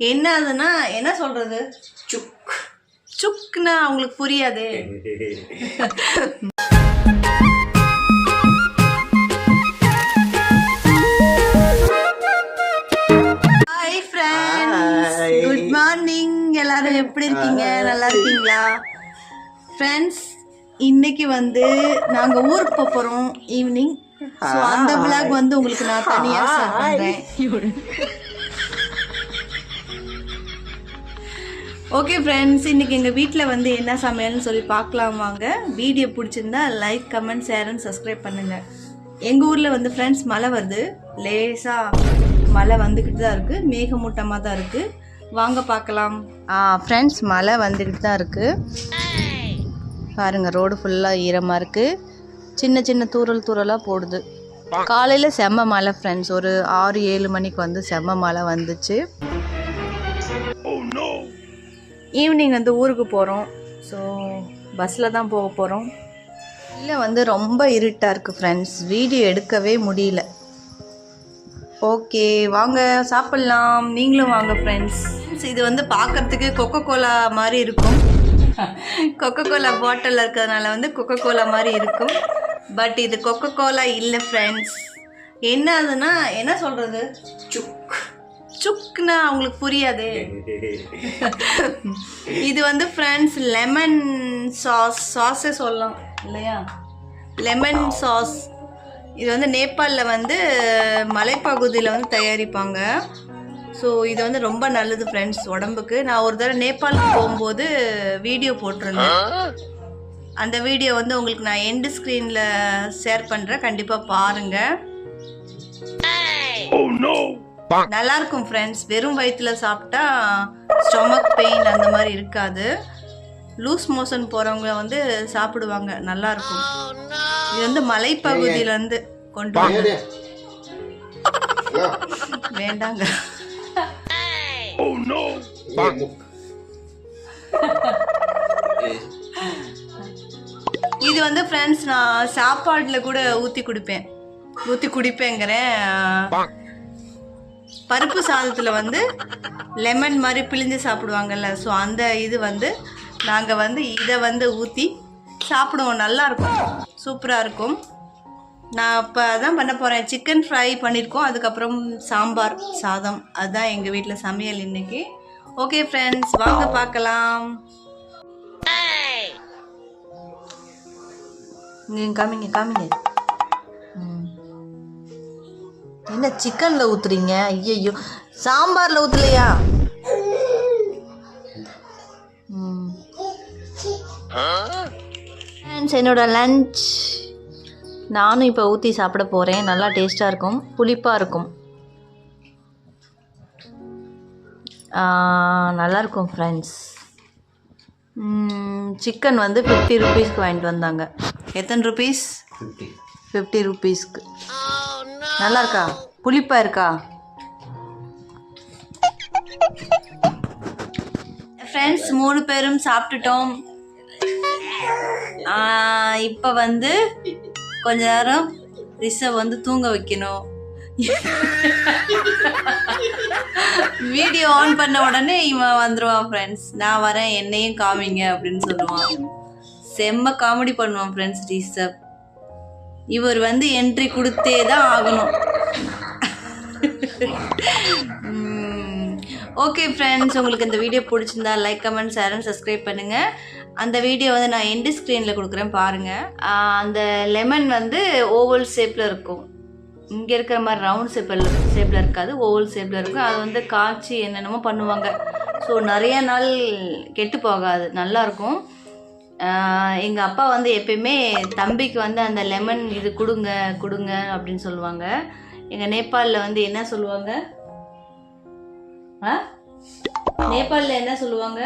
என்ன அதுன்னா என்ன சொல்றது? சுக். சுக்குன்னா அவங்களுக்கு புரியாது. குட் மார்னிங் எல்லாரும் எப்படி இருக்கீங்க? நல்லா இருக்கீங்களா? ஃப்ரெண்ட்ஸ் இன்னைக்கு வந்து நாங்க ஊருக்கு போறோம். ஈவினிங் ஸோ அந்த vlog வந்து உங்களுக்கு நான் தனியா ஷேர் ஓகே ஃப்ரெண்ட்ஸ் இன்னைக்கு எங்கள் வீட்டில் வந்து என்ன சமையல்னு சொல்லி பார்க்கலாம் வாங்க. வீடியோ பிடிச்சிருந்தா like comment share and subscribe பண்ணுங்கள் எங்கள் ஊரில் வந்து ஃப்ரெண்ட்ஸ் மழை வருது. லேசாக மழை வந்துக்கிட்டு தான் இருக்குது மேகமூட்டமாக தான் இருக்குது வாங்க பார்க்கலாம். ஆ ஃப்ரெண்ட்ஸ் மழை வந்துக்கிட்டு தான் இருக்குது பாருங்கள் ரோடு ஃபுல்லாக ஈரமாக இருக்குது சின்ன சின்ன தூறல் தூரலாக போடுது. காலையில் செம்ம மழை ஃப்ரெண்ட்ஸ் ஒரு ஆறு ஏழு மணிக்கு வந்து செம்ம மழை வந்துச்சு. ஈவினிங் வந்து ஊருக்கு போகிறோம் ஸோ பஸ்ஸில் தான் போக போகிறோம் இல்லை வந்து ரொம்ப இருட்டாக இருக்குது ஃப்ரெண்ட்ஸ் வீடியோ எடுக்கவே முடியல. ஓகே வாங்க சாப்பிட்லாம். நீங்களும் வாங்க ஃப்ரெண்ட்ஸ் இது வந்து பார்க்கறதுக்கு கொக்கோ கோலா மாதிரி இருக்கும். கொக்கோ கோலா பாட்டில் இருக்கிறதுனால வந்து கொக்கோ கோலா மாதிரி இருக்கும். பட் இது கொக்கோ கோலா இல்லை ஃப்ரெண்ட்ஸ் என்ன அதுன்னா என்ன சொல்கிறது சுக் சுக்குன்னா அவங்களுக்கு புரியாது. இது வந்து ஃப்ரெண்ட்ஸ் லெமன் சாஸ் சாஸே சொல்லலாம் இல்லையா? லெமன் சாஸ் இது வந்து நேபாளில் வந்து மலைப்பகுதியில் வந்து தயாரிப்பாங்க. ஸோ இது வந்து ரொம்ப நல்லது ஃப்ரெண்ட்ஸ் உடம்புக்கு. நான் ஒரு தடவை நேபாளுக்கு போகும்போது வீடியோ போட்டிருந்தேன். அந்த வீடியோ வந்து உங்களுக்கு நான் எண்டு ஸ்க்ரீனில் ஷேர் பண்ணுறேன் கண்டிப்பாக பாருங்கள் நல்லா இருக்கும் ஃப்ரெண்ட்ஸ் வெறும் வயிற்றுல சாப்பிட்டா ஸ்டொமக் பெயின் அந்த மாதிரி இருக்காது. லூஸ் மோஷன் போகிறவங்க வந்து சாப்பிடுவாங்க. நல்லா இருக்கும் இது வந்து மலைப்பகுதியிலேருந்து கொண்டு வந்து வேண்டாங்க. இது வந்து ஃப்ரெண்ட்ஸ் நான் சாப்பாட்டில் கூட ஊற்றி குடிப்பேன். ஊற்றி குடிப்பேங்கிறேன். பருப்பு சாதத்தில் வந்து லெமன் மாதிரி பிழிஞ்சு சாப்பிடுவாங்கல்ல ஸோ அந்த இது வந்து நாங்கள் வந்து இதை வந்து ஊற்றி சாப்பிடுவோம். நல்லாயிருக்கும். சூப்பராக இருக்கும். நான் இப்போ அதான் பண்ண போகிறேன் சிக்கன் ஃப்ரை பண்ணியிருக்கோம் அதுக்கப்புறம் சாம்பார் சாதம். அதுதான் எங்கள் வீட்டில் சமையல் இன்னைக்கு. ஓகே ஃப்ரெண்ட்ஸ் வாங்க பார்க்கலாம். இங்கே காமிங்க காமிங்க. என்ன சிக்கனில் ஊற்றுறீங்க ஐயையோ. சாம்பாரில் ஊற்றலையா என்னோட லஞ்ச் நானும் இப்போ ஊற்றி சாப்பிட போகிறேன் நல்லா டேஸ்ட்டாக இருக்கும். புளிப்பாக இருக்கும். நல்லாயிருக்கும் ஃப்ரெண்ட்ஸ் சிக்கன் வந்து ஃபிஃப்டி ருபீஸ்க்கு வாங்கிட்டு வந்தாங்க. எத்தனை ருபீஸ் ஃபிஃப்டி ஃபிஃப்டி ருபீஸ்க்கு நல்லா இருக்கா? புளிப்பா இருக்கா? ஃப்ரெண்ட்ஸ் மூணு பேரும் சாப்பிட்டுட்டோம். இப்போ வந்து கொஞ்ச நேரம் ரிஷப் வந்து தூங்க வைக்கணும். வீடியோ ஆன் பண்ண உடனே இவன் வந்துருவான் ஃப்ரெண்ட்ஸ் நான் வரேன் என்னையும் காமிங்க அப்படின்னு சொல்லுவான். செம்ம காமெடி பண்ணுவான் ஃப்ரெண்ட்ஸ் ரிஷப் இவர் வந்து என்ட்ரி கொடுத்தே தான் ஆகணும். ஓகே ஃப்ரெண்ட்ஸ் உங்களுக்கு இந்த வீடியோ பிடிச்சிருந்தா like comment share and subscribe பண்ணுங்கள் அந்த வீடியோ வந்து நான் எண்டு ஸ்க்ரீனில் கொடுக்குறேன் பாருங்கள் அந்த லெமன் வந்து ஓவல் ஷேப்பில் இருக்கும். இங்கே இருக்கிற மாதிரி ரவுண்ட் ஷேப்பில் ஷேப்பில் இருக்காது. ஓவல் ஷேப்பில் இருக்கும். அது வந்து காய்ச்சி என்னென்னமோ பண்ணுவாங்க. ஸோ நிறைய நாள் கெட்டு போகாது. நல்லாயிருக்கும் எங்கள் அப்பா வந்து எப்பயுமே தம்பிக்கு வந்து அந்த லெமன் இது கொடுங்க கொடுங்க அப்படின்னு சொல்லுவாங்க. எங்கள் நேபாளில் வந்து என்ன சொல்லுவாங்க? ஆ? நேபாளில் என்ன சொல்லுவாங்க?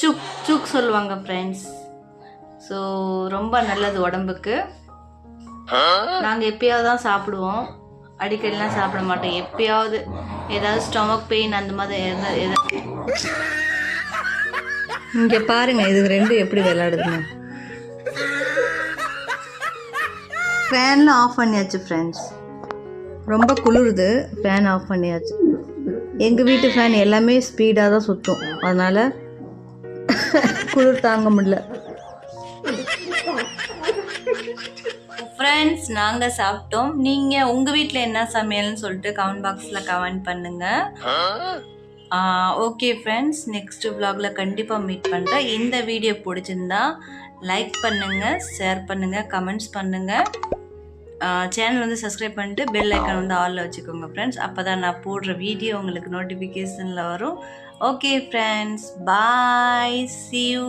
சுக் சுக் சொல்லுவாங்க ஃப்ரெண்ட்ஸ் ஸோ ரொம்ப நல்லது உடம்புக்கு. நாங்கள் எப்பயாவது தான் சாப்பிடுவோம். அடிக்கடிலாம் சாப்பிட மாட்டோம். எப்பயாவது ஏதாவது ஸ்டொமக் பெயின் அந்த மாதிரி எதாவது எதா- இங்க பாருங்க இது ரெண்டு எப்படி விளையாடுதுங்க ஃபேன்லாம் ஆஃப் பண்ணியாச்சு ஃப்ரெண்ட்ஸ் ரொம்ப குளிருது ஃபேன் ஆஃப் பண்ணியாச்சு. எங்கள் வீட்டு ஃபேன் எல்லாமே ஸ்பீடாக தான் சுற்றும் அதனால் குளிர் தாங்க முடியல. ஃப்ரெண்ட்ஸ் நாங்கள் சாப்பிட்டோம். நீங்கள் உங்கள் வீட்டில் என்ன சமையல்னு சொல்லிட்டு கமெண்ட் பாக்ஸில் கமெண்ட் பண்ணுங்கள் ஓகே ஃப்ரெண்ட்ஸ் நெக்ஸ்ட் vlogல கண்டிப்பாக மீட் பண்ணுறேன் இந்த வீடியோ பிடிச்சிருந்தா லைக் பண்ணுங்கள் ஷேர் பண்ணுங்கள் கமெண்ட்ஸ் பண்ணுங்கள் சேனல் வந்து சப்ஸ்கிரைப் பண்ணிட்டு பெல் ஐக்கன் வந்து ஆலில் வச்சுக்கோங்க ஃப்ரெண்ட்ஸ் அப்போ தான் நான் போடுற வீடியோ உங்களுக்கு நோட்டிஃபிகேஷனில் வரும். Okay friends bye see you